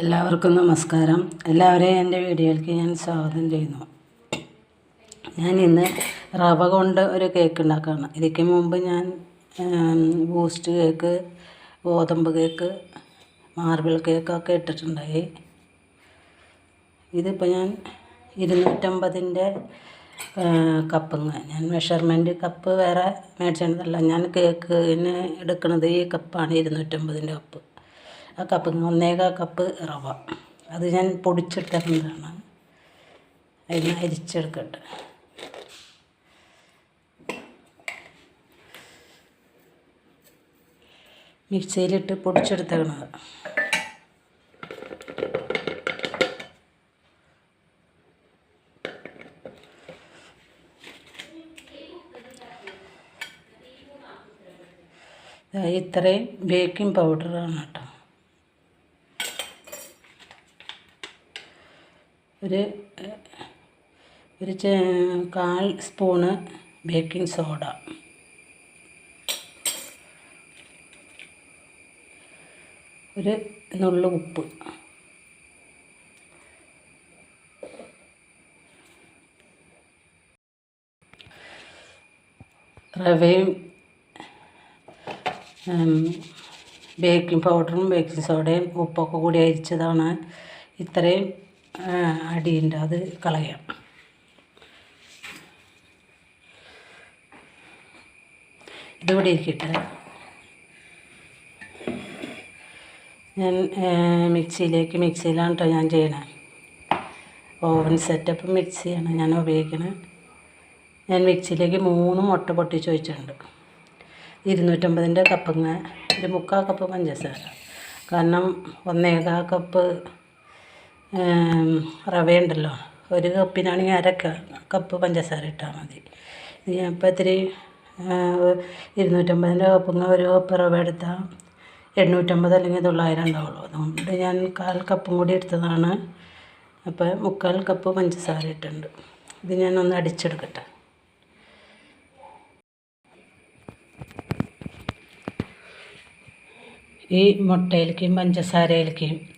എല്ലാവർക്കും നമസ്കാരം. എല്ലാവരെയും എന്റെ വീഡിയോയിലേക്ക് ഞാൻ സ്വാഗതം ചെയ്യുന്നു. ഞാൻ ഇന്ന് റവ കൊണ്ട് ഒരു കേക്ക് ഉണ്ടാക്കുകയാണ് ഇതിക്ക് മുമ്പ് ഞാൻ ബൂസ്റ്റ് കേക്ക് ഗോതമ്പ് കേക്ക് മാർബിൾ കേക്കൊക്കെ ഇട്ടിട്ടുണ്ടായി. ഇതിപ്പോൾ ഞാൻ ഇരുന്നൂറ്റമ്പതിന്റെ കപ്പങ്ങ. ഞാൻ മെഷർമെന്റ് കപ്പ് വേറെ മേടിച്ചതല്ല ഞാൻ കേക്കിന് എടുക്കുന്നത് ഈ കപ്പാണ് ഇരുന്നൂറ്റമ്പതിന്റെ കപ്പ്. ആ കപ്പ് ഒന്നേകാ കപ്പ് റവ. അത് ഞാൻ പൊടിച്ചെടുത്തേക്കുന്നതാണ് അതിന് അരിച്ചെടുക്കട്ടെ. മിക്സിയിലിട്ട് പൊടിച്ചെടുത്തേക്കണത്. ഇത്രയും ബേക്കിംഗ് പൗഡറാണ് കേട്ടോ. ഒരു ഒരു കാൽ സ്പൂണ് ബേക്കിംഗ് സോഡ. ഒരു നുള്ളു ഉപ്പ്. റവയും ബേക്കിംഗ് പൗഡറും ബേക്കിംഗ് സോഡയും ഉപ്പൊക്കെ കൂടി അരിച്ചതാണ്. ഇത്രയും അടിയുണ്ട്. അത് കളയാം. ഇതിവിടെ ഇരിക്കട്ടെ. ഞാൻ മിക്സിയിലേക്ക് മിക്സിയിലാണ് കേട്ടോ ഞാൻ ചെയ്യണേ. ഓവൻ സെറ്റപ്പ് മിക്സിയാണ് ഞാൻ ഉപയോഗിക്കുന്നത് ഞാൻ മിക്സിയിലേക്ക് മൂന്ന് മുട്ട പൊട്ടിച്ച് വെച്ചിട്ടുണ്ട് ഇരുന്നൂറ്റമ്പതിന്റെ കപ്പങ്ങ ഒരു മുക്കാൽ കപ്പ് പഞ്ചസാര. കാരണം ഒന്നേകാൽ കപ്പ് റവയുണ്ടല്ലോ ഒരു കപ്പിനാണെങ്കിൽ അര കപ്പ് പഞ്ചസാര ഇട്ടാൽ മതി. ഞാൻ ഇപ്പോൾ ഇത്തിരി ഇരുന്നൂറ്റമ്പതിന്റെ കപ്പങ്ങ ഒരു കപ്പ് റവ എടുത്താൽ എണ്ണൂറ്റമ്പത് അല്ലെങ്കിൽ തൊള്ളായിരം ഉണ്ടാവുള്ളൂ. അതുകൊണ്ട് ഞാൻ കാൽ കപ്പും കൂടി എടുത്തതാണ്. അപ്പോൾ മുക്കാൽ കപ്പ് പഞ്ചസാര ഇട്ടുണ്ട് ഇത് ഞാനൊന്ന് അടിച്ചെടുക്കട്ടെ. ഈ മുട്ടയിലേക്കും പഞ്ചസാരയിലേക്കും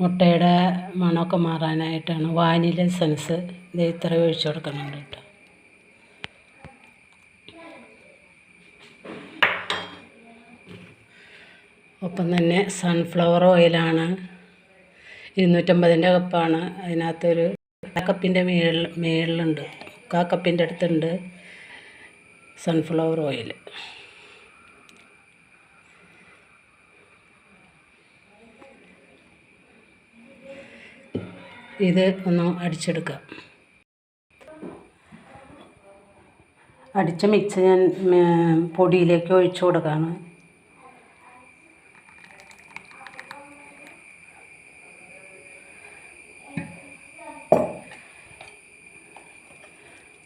മുട്ടയുടെ മണമൊക്കെ മാറാനായിട്ടാണ് വാനില എസൻസ് ഇത് ഇത്ര ഒഴിച്ചു കൊടുക്കുന്നുണ്ട് കേട്ടോ. ഒപ്പം തന്നെ സൺഫ്ലവർ ഓയിലാണ് ഇരുന്നൂറ്റമ്പതിന്റെ കപ്പാണ് അതിനകത്തൊരു കപ്പിന്റെ മേളിൽ മേളിലുണ്ട്. മുക്കാ കപ്പിന്റെ അടുത്തുണ്ട് സൺഫ്ലവർ ഓയിൽ ഇത് ഒന്ന് അടിച്ചെടുക്കാം. അടിച്ച മിക്സ് ഞാൻ പൊടിയിലേക്ക് ഒഴിച്ചു കൊടുക്കുകയാണ്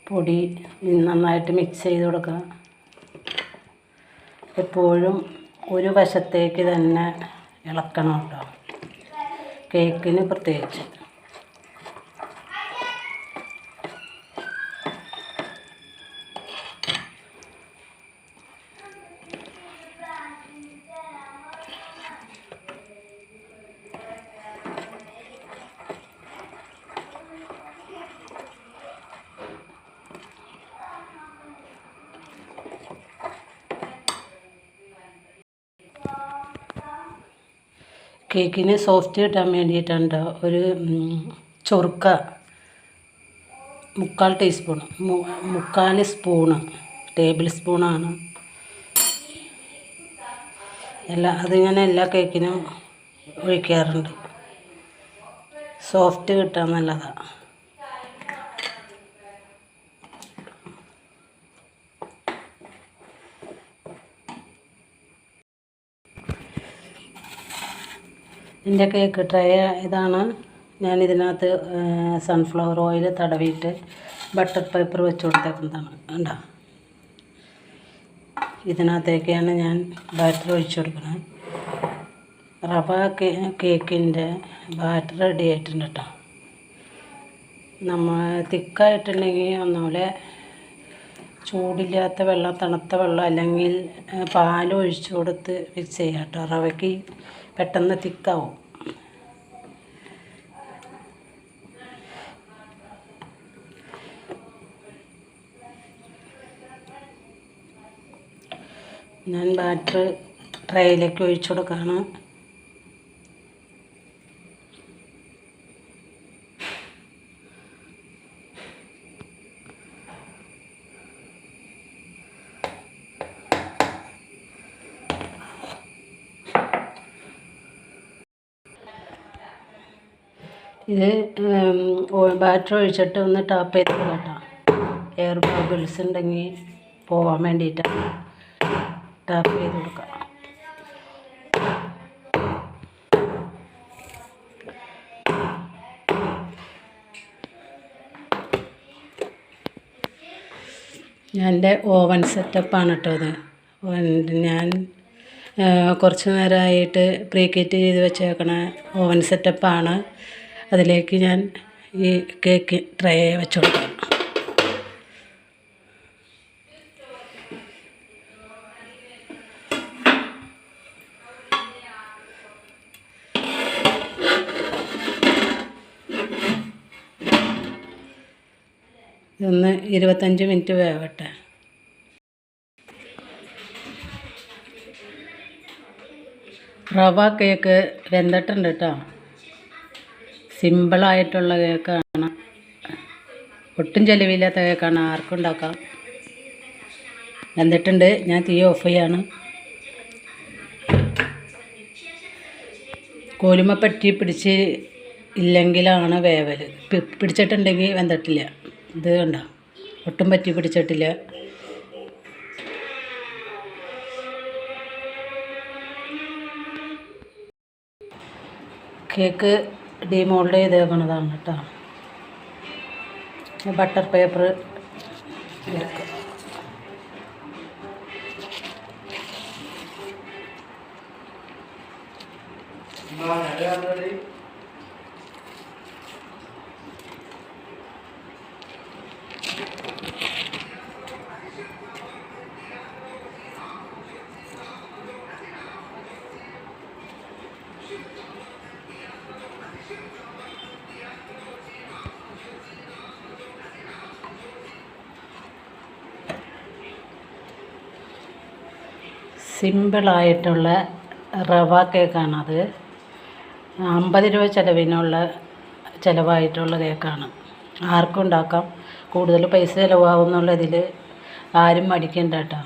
പൊടി നന്നായിട്ട് മിക്സ് ചെയ്ത് കൊടുക്കുക എപ്പോഴും ഒരു വശത്തേക്ക് തന്നെ ഇളക്കണം കേട്ടോ. കേക്കിന് പ്രത്യേകിച്ച്. കേക്കിന് സോഫ്റ്റ് കിട്ടാൻ വേണ്ടിയിട്ടുണ്ട്? ഒരു ചൊറുക്ക. മുക്കാൽ ടീസ്പൂൺ മുക്കാൽ സ്പൂണ്. ടേബിൾ സ്പൂണാണ്. എല്ലാ അത് ഞാൻ എല്ലാ കേക്കിനും ഒഴിക്കാറുണ്ട്. സോഫ്റ്റ് കിട്ടാൻ നല്ലതാണ് എന്റെ കേക്ക് ട്രേ ഇതാണ്. ഞാൻ ഇതിനകത്ത് സൺഫ്ലവർ ഓയിൽ തടവിയിട്ട് ബട്ടർ പേപ്പർ വെച്ച് കൊടുത്തേക്കുന്നതാണ്. ഉണ്ടോ ഇതിനകത്തേക്കാണ് ഞാൻ ബാറ്റർ ഒഴിച്ചു കൊടുക്കുന്നത്. റവ കേക്കിന്റെ ബാറ്റർ റെഡി ആയിട്ടുണ്ട് കേട്ടോ. നമ്മൾ തിക്കായിട്ടുണ്ടെങ്കിൽ ഒന്നുപോലെ ചൂടില്ലാത്ത വെള്ളം തണുത്ത വെള്ളം അല്ലെങ്കിൽ പാൽ ഒഴിച്ചു കൊടുത്ത് മിക്സ് ചെയ്യാം കേട്ടോ. റവയ്ക്ക് പെട്ടെന്ന് തിക്കാവും. ഞാൻ ബാറ്റർ ട്രേയിലേക്ക് ഒഴിച്ചു കൊടുക്കാണ് ഇത് ബാറ്റർ ഒഴിച്ചിട്ട് ഒന്ന് ടാപ്പ് ചെയ്ത് കേട്ടോ. എയർ ബബിൾസ് ഉണ്ടെങ്കിൽ പോവാൻ വേണ്ടിയിട്ടാണ് ടാപ്പ് ചെയ്ത് കൊടുക്കുക എന്റെ ഓവൻ സെറ്റപ്പാണ് കേട്ടോ അത് ഞാൻ കുറച്ച് നേരമായിട്ട് പ്രീ കിറ്റ് ചെയ്ത് വെച്ചേക്കണ ഓവൻ സെറ്റപ്പാണ് അതിലേക്ക് ഞാൻ ഈ കേക്ക് ട്രേ വെച്ച് കൊടുക്കാം ഇതൊന്ന് ഇരുപത്തഞ്ച് മിനിറ്റ് വേവട്ടെ. റവ കേക്ക് വെന്തിട്ടുണ്ട് കേട്ടോ. സിമ്പിളായിട്ടുള്ള കേക്കാണ്. ഒട്ടും ചെലവില്ലാത്ത കേക്കാണ്. ആർക്കും ഉണ്ടാക്കാം. എന്നിട്ടുണ്ട് ഞാൻ തീ ഓഫ് ചെയ്യാണ്. കോലുമ പറ്റി പിടിച്ച് ഇല്ലെങ്കിലാണ് വേവൽ പിടിച്ചിട്ടുണ്ടെങ്കിൽ വെന്തിട്ടില്ല. ഇത് കണ്ടോ? ഒട്ടും പറ്റി പിടിച്ചിട്ടില്ല. കേക്ക് ഡിമോൾഡ് ചെയ്തേക്കണതാണ് കേട്ടോ. ബട്ടർ പേപ്പർ എടുക്കുക സിമ്പിളായിട്ടുള്ള റവ കേക്കാണത്. അമ്പത് രൂപ ചിലവിനുള്ള ചിലവായിട്ടുള്ള കേക്കാണ്. ആർക്കും ഉണ്ടാക്കാം കൂടുതൽ പൈസ ചിലവാകുന്നുള്ളതിൽ ആരും മടിക്കണ്ട കേട്ടോ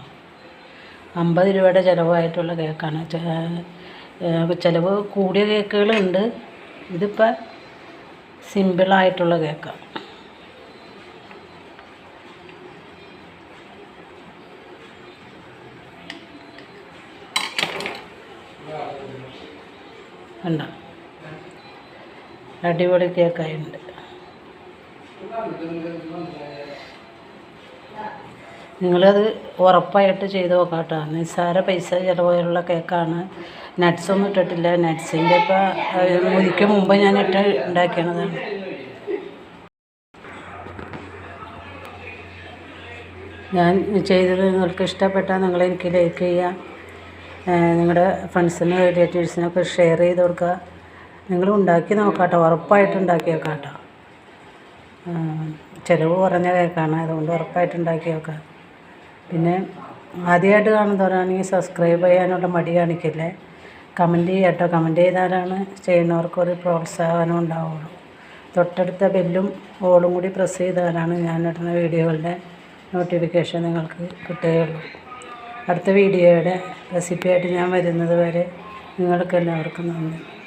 അമ്പത് രൂപയുടെ ചിലവായിട്ടുള്ള കേക്കാണ്. ചിലവ് കൂടിയ കേക്കുകളുണ്ട്. ഇതിപ്പോൾ സിമ്പിളായിട്ടുള്ള കേക്കാണ് കണ്ടോ അടിപൊളി കേക്കായുണ്ട്. നിങ്ങളത് ഉറപ്പായിട്ട് ചെയ്ത് നോക്കാട്ടോ. കേട്ടോ നിസ്സാര പൈസ ചിലവുള്ള കേക്കാണ്. നട്ട്സൊന്നും ഇട്ടിട്ടില്ല. നട്ട്സിന്റെ ഇപ്പം മുതിക്ക് മുമ്പ് ഞാൻ ഇട്ട് ഉണ്ടാക്കിയതാണ് ഞാൻ ചെയ്തത് നിങ്ങൾക്ക് ഇഷ്ടപ്പെട്ടാൽ നിങ്ങൾ എനിക്ക് ലൈക്ക് ചെയ്യുക നിങ്ങളുടെ ഫ്രണ്ട്സിനും റിലേറ്റീവ്സിനൊക്കെ ഷെയർ ചെയ്ത് കൊടുക്കുക നിങ്ങൾ ഉണ്ടാക്കി നോക്കാട്ടോ ഉറപ്പായിട്ട് ഉണ്ടാക്കി നോക്കാം കേട്ടോ ചിലവ് കുറഞ്ഞ കേക്കാണ് അതുകൊണ്ട് ഉറപ്പായിട്ട് ഉണ്ടാക്കി നോക്കാം പിന്നെ ആദ്യമായിട്ട് കാണുന്നവരാണെങ്കിൽ സബ്സ്ക്രൈബ് ചെയ്യാനുള്ള മടി കാണിക്കില്ലേ? കമന്റ് ചെയ്യുക കേട്ടോ കമന്റ് ചെയ്താലാണ് ചെയ്യുന്നവർക്കൊരു പ്രോത്സാഹനം ഉണ്ടാവുള്ളൂ. തൊട്ടടുത്ത ബെല്ലും ഓളും കൂടി പ്രസ് ചെയ്താലാണ് ഞാൻ ഇടുന്ന വീഡിയോകളുടെ നോട്ടിഫിക്കേഷൻ നിങ്ങൾക്ക് കിട്ടുകയുള്ളൂ. അടുത്ത വീഡിയോയുടെ റെസിപ്പിയായിട്ട് ഞാൻ വരുന്നത് വരെ നിങ്ങൾക്ക് എല്ലാവർക്കും നന്ദി.